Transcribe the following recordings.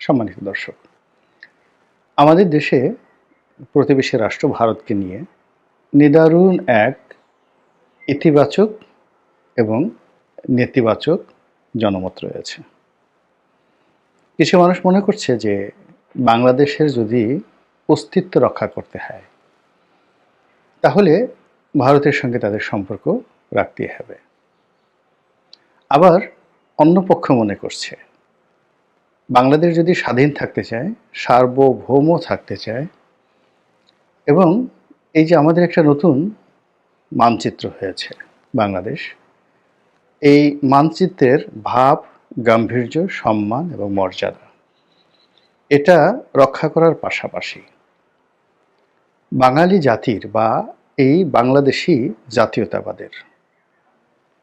সম্মানিত দর্শক, আমাদের দেশে প্রতিবেশী রাষ্ট্র ভারতকে নিয়ে নিদারুণ এক ইতিবাচক এবং নেতিবাচক জনমত রয়েছে। কিছু মানুষ মনে করছে যে বাংলাদেশের যদি অস্তিত্ব রক্ষা করতে হয়, তাহলে ভারতের সঙ্গে তাদের সম্পর্ক রাখতেই হবে। আবার অন্য পক্ষ মনে করছে বাংলাদেশ যদি স্বাধীন থাকতে চায় সার্বভৌম থাকতে চায়, এবং এই যে আমাদের একটা নতুন মানচিত্র হয়েছে বাংলাদেশ, এই মানচিত্রের ভাব, গাম্ভীর্য, সম্মান এবং মর্যাদা, এটা রক্ষা করার পাশাপাশি বাঙালি জাতির বা এই বাংলাদেশি জাতীয়তাবাদের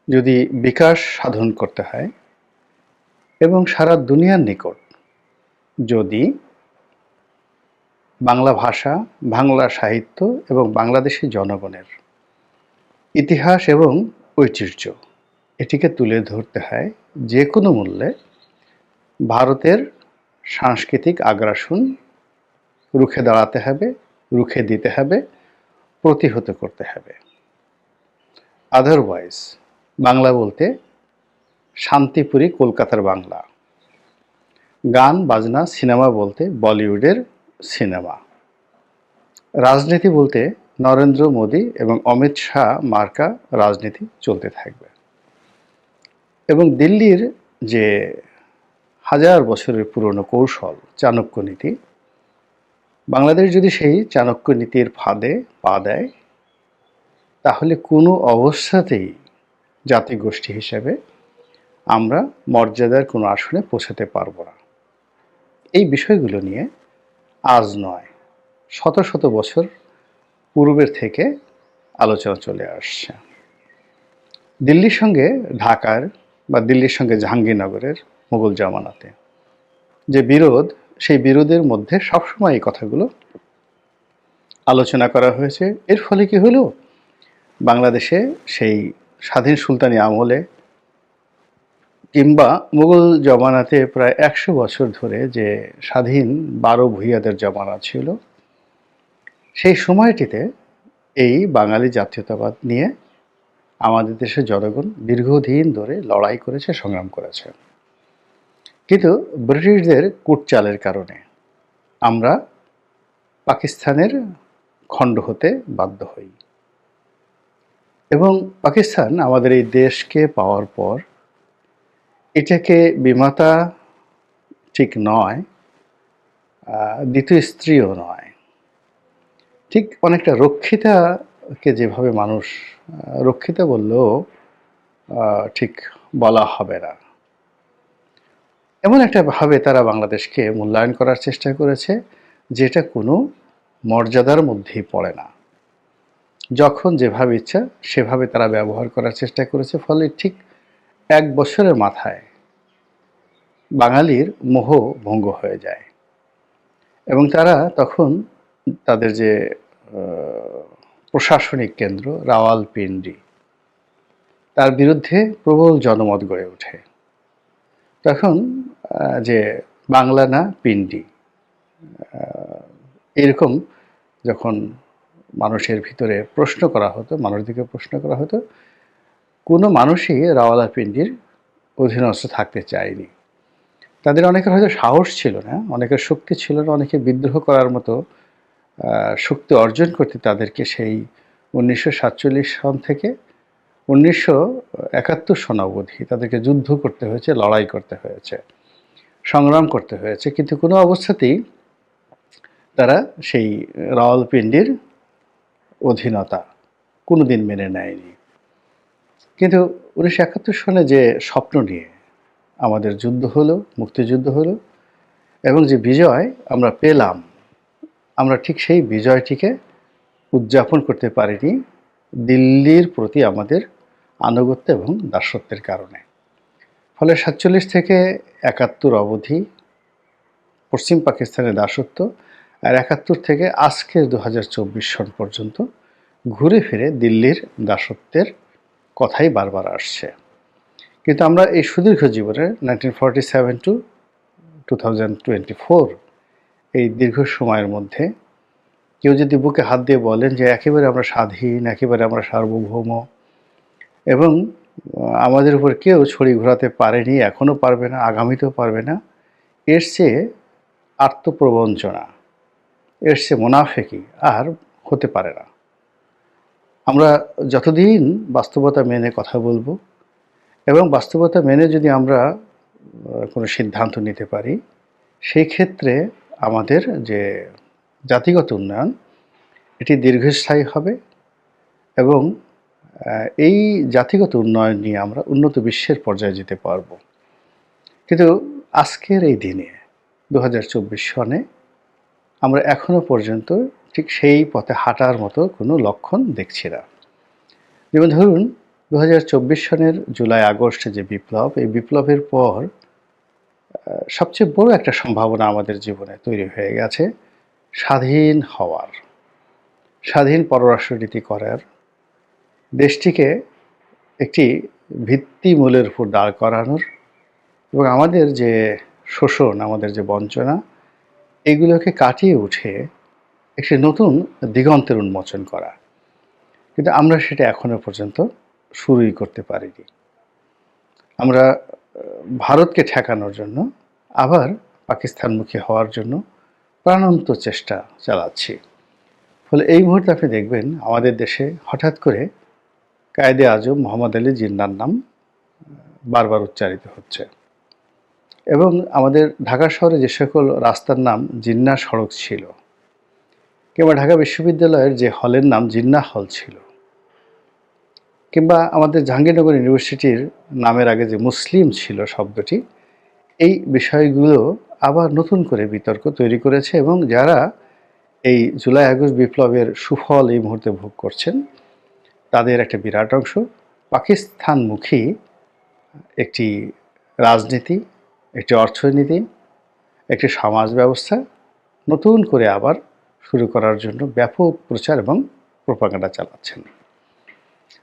যদি বিকাশ সাধন করতে হয় এবং সারা দুনিয়ার নিকট। যদি বাংলা ভাষা, বাংলা সাহিত্য এবং বাংলাদেশি জনগণের ইতিহাস এবং ঐতিহ্য এটিকে তুলে ধরতে হয় যে কোনো মূল্যে ভারতের সাংস্কৃতিক আগ্রাসন রুখে দাঁড়াতে হবে, রুখে দিতে হবে, প্রতিহত করতে হবে। আদারওয়াইজ বাংলা বলতে শান্তিপুরী, কলকাতার বাংলা। গান, বাজনা, সিনেমা বলতে বলিউডের সিনেমা। রাজনীতি বলতে নরেন্দ্র মোদী এবং অমিত শাহ মার্কা রাজনীতি চলতে থাকবে। এবং দিল্লির যে হাজার বছরের পুরনো কৌশল, চাণক্য নীতি, বাংলাদেশ যদি সেই চাণক্য নীতির ফাঁদে পা দেয়, তাহলে কোনো অবস্থাতেই জাতিগোষ্ঠী হিসেবে আমরা মর্যাদার কোনো আসনে পৌঁছাতে পারব না। এই বিষয়গুলো নিয়ে আজ নয়, শত শত বছর পূর্বের থেকে আলোচনা চলে আসছে। দিল্লির সঙ্গে ঢাকার বা দিল্লির সঙ্গে জাহাঙ্গীরনগরের মুঘল জামানাতে যে বিরোধ, সেই বিরোধের মধ্যে সবসময় এই কথাগুলো আলোচনা করা হয়েছে। এর ফলে কি হলো? বাংলাদেশে সেই স্বাধীন সুলতানি আমলে কিংবা মুঘল জমানাতে প্রায় একশো বছর ধরে যে স্বাধীন বারো ভূঁইয়াদের জমানা ছিল, সেই সময়টিতে এই বাঙালি জাতীয়তাবাদ নিয়ে আমাদের দেশের জনগণ দীর্ঘদিন ধরে লড়াই করেছে, সংগ্রাম করেছে। কিন্তু ব্রিটিশদের কুটচালের কারণে আমরা পাকিস্তানের খণ্ড হতে বাধ্য হই। এবং পাকিস্তান আমাদের এই দেশকে পাওয়ার পর এটাকে বিমাতা ঠিক নয় দ্বিতীয় স্ত্রীও নয়। ঠিক অনেকটা রক্ষিতাকে যেভাবে মানুষ রক্ষিতা বললেও ঠিক বলা হবে না। এমন একটা ভাবে তারা বাংলাদেশকে মূল্যায়ন করার চেষ্টা করেছে, যেটা কোনো মর্যাদার মধ্যেই পড়ে না। যখন যেভাবে ইচ্ছা সেভাবে তারা ব্যবহার করার চেষ্টা করেছে, ফলে ঠিক এক বছরের মাথায় বাঙালির মোহ ভঙ্গ হয়ে যায়। এবং তারা তখন তাদের যে প্রশাসনিক কেন্দ্র, রাওয়ালপিন্ডি, তার বিরুদ্ধে প্রবল জনমত গড়ে ওঠে। তখন যে বাংলা না পিন্ডি এরকম যখন মানুষের ভিতরে প্রশ্ন করা হতো মানুষদিকে প্রশ্ন করা হতো কোনো মানুষই রাওয়ালাপিন্ডির অধীনস্থ থাকতে চায়নি। তাদের অনেকের হয়তো সাহস ছিল না, অনেকের শক্তি ছিল না, অনেকে বিদ্রোহ করার মতো শক্তি অর্জন করতে তাদেরকে সেই উনিশশো সাতচল্লিশ সন থেকে উনিশশো একাত্তর সন অবধি তাদেরকে যুদ্ধ করতে হয়েছে, লড়াই করতে হয়েছে, সংগ্রাম করতে হয়েছে। কিন্তু কোনো অবস্থাতেই তারা সেই রাওয়ালপিন্ডির অধীনতা কোনোদিন মেনে নেয়নি। কিন্তু উনিশশো একাত্তর সনে যে স্বপ্ন নিয়ে আমাদের যুদ্ধ হলো, মুক্তিযুদ্ধ হলো, এবং যে বিজয় আমরা পেলাম, আমরা ঠিক সেই বিজয়টিকে উদযাপন করতে পারিনি দিল্লির প্রতি আমাদের আনুগত্য এবং দাসত্বের কারণে। ফলে সাতচল্লিশ থেকে একাত্তর অবধি পশ্চিম পাকিস্তানের দাসত্ব আর একাত্তর থেকে আজকের দু হাজার চব্বিশ সন পর্যন্ত ঘুরে ফিরে দিল্লির দাসত্বের কথাই বারবার আসছে। কিন্তু আমরা এই সুদীর্ঘ জীবনে nineteen forty seven to two thousand twenty four এই দীর্ঘ সময়ের মধ্যে কেউ যদি বুকে হাত দিয়ে বলেন যে একেবারে আমরা স্বাধীন, একেবারে আমরা সার্বভৌম এবং আমাদের উপর কেউ ছড়ি ঘোরাতে পারেনি এখনও পারবে না, আগামীতেও পারবে না, এর চেয়ে আত্মপ্রবঞ্চনা, এর চেয়ে মোনাফেকি আর হতে পারে না। আমরা যতদিন বাস্তবতা মেনে কথা বলব এবং বাস্তবতা মেনে যদি আমরা কোনো সিদ্ধান্ত নিতে পারি, সেই ক্ষেত্রে আমাদের যে জাতিগত উন্নয়ন, এটি দীর্ঘস্থায়ী হবে এবং এই জাতিগত উন্নয়ন নিয়ে আমরা উন্নত বিশ্বের পর্যায়ে যেতে পারব। কিন্তু আজকের এই দিনে দু হাজার চব্বিশ সনে, আমরা এখনও পর্যন্ত ঠিক সেই পথে হাঁটার মতো কোনো লক্ষণ দেখছি না। যেমন ধরুন দু সনের জুলাই আগস্টে যে বিপ্লব, এই বিপ্লবের পর সবচেয়ে বড় একটা সম্ভাবনা আমাদের জীবনে তৈরি হয়ে গেছে, স্বাধীন হওয়ার। স্বাধীন পররাষ্ট্রনীতি করার। দেশটিকে একটি ভিত্তিমূলের উপর দাঁড় করানোর এবং আমাদের যে শোষণ, আমাদের যে বঞ্চনা, এগুলোকে কাটিয়ে উঠে একটি নতুন দিগন্তের উন্মোচন করা। কিন্তু আমরা সেটা এখনও পর্যন্ত শুরুই করতে পারিনি। আমরা ভারতকে ঠেকানোর জন্য, আবার পাকিস্তানমুখী হওয়ার জন্য প্রাণান্ত চেষ্টা চালাচ্ছি। ফলে এই মুহূর্তে আপনি দেখবেন, আমাদের দেশে হঠাৎ করে কায়েদে আজম, মোহাম্মদ আলী জিন্নার নাম বারবার উচ্চারিত হচ্ছে। এবং আমাদের ঢাকা শহরে যে সকল রাস্তার নাম জিন্না সড়ক ছিল কিংবা ঢাকা বিশ্ববিদ্যালয়ের যে হলের নাম জিন্না হল ছিল, কিংবা আমাদের জাহাঙ্গীরনগর ইউনিভার্সিটির নামের আগে যে মুসলিম ছিল শব্দটি, এই বিষয়গুলো আবার নতুন করে বিতর্ক তৈরি করেছে এবং যারা এই জুলাই আগস্ট বিপ্লবের সুফল এই মুহূর্তে ভোগ করছেন, তাদের একটা বিরাট অংশ পাকিস্তানমুখী একটি রাজনীতি, একটি অর্থনীতি, একটি সমাজ ব্যবস্থা নতুন করে আবার শুরু করার জন্য ব্যাপক প্রচার এবং প্রপাগান্ডা চালাচ্ছেন।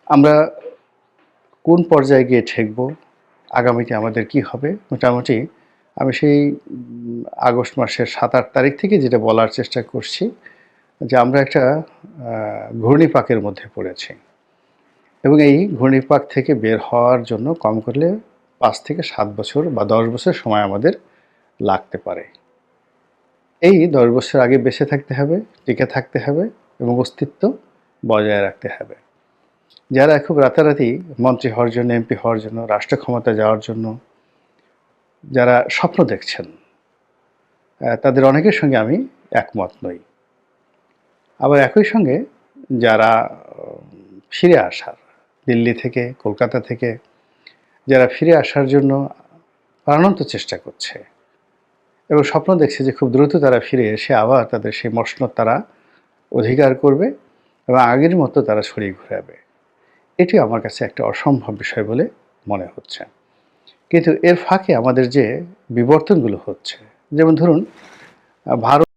আমরা কোন পর্যায়ে গিয়ে ঠেকব, আগামীতে আমাদের কি হবে, মোটামুটি আমি সেই আগস্ট মাসের সাত আট তারিখ থেকে যেটা বলার চেষ্টা করছি, যে আমরা একটা ঘূর্ণিপাকের মধ্যে পড়েছি। এবং এই ঘূর্ণিপাক থেকে বের হওয়ার জন্য কম করলে পাঁচ থেকে সাত বছর বা দশ বছর সময় আমাদের লাগতে পারে। এই দশ বছর আগে বেঁচে থাকতে হবে, টিকে থাকতে হবে এবং অস্তিত্ব বজায় রাখতে হবে। যারা খুব রাতারাতি মন্ত্রী হওয়ার জন্য, এমপি হওয়ার জন্য, রাষ্ট্র ক্ষমতা যাওয়ার জন্য, যারা স্বপ্ন দেখছেন তাদের অনেকের সঙ্গে আমি একমত নই। আবার একই সঙ্গে যারা ফিরে আসার, দিল্লি থেকে, কলকাতা থেকে, যারা ফিরে আসার জন্য প্রাণান্ত চেষ্টা করছে এবং স্বপ্ন দেখছে যে খুব দ্রুত তারা ফিরে এসে আবার তাদের সেই মসনদ তারা অধিকার করবে এবং আগের মতো তারা ছড়িয়ে ঘুরাবে। এটি আমার কাছে একটা অসম্ভব বিষয় বলে মনে হচ্ছে। কিন্তু এর ফাঁকে আমাদের যে বিবর্তনগুলো হচ্ছে, যেমন ধরুন ভারত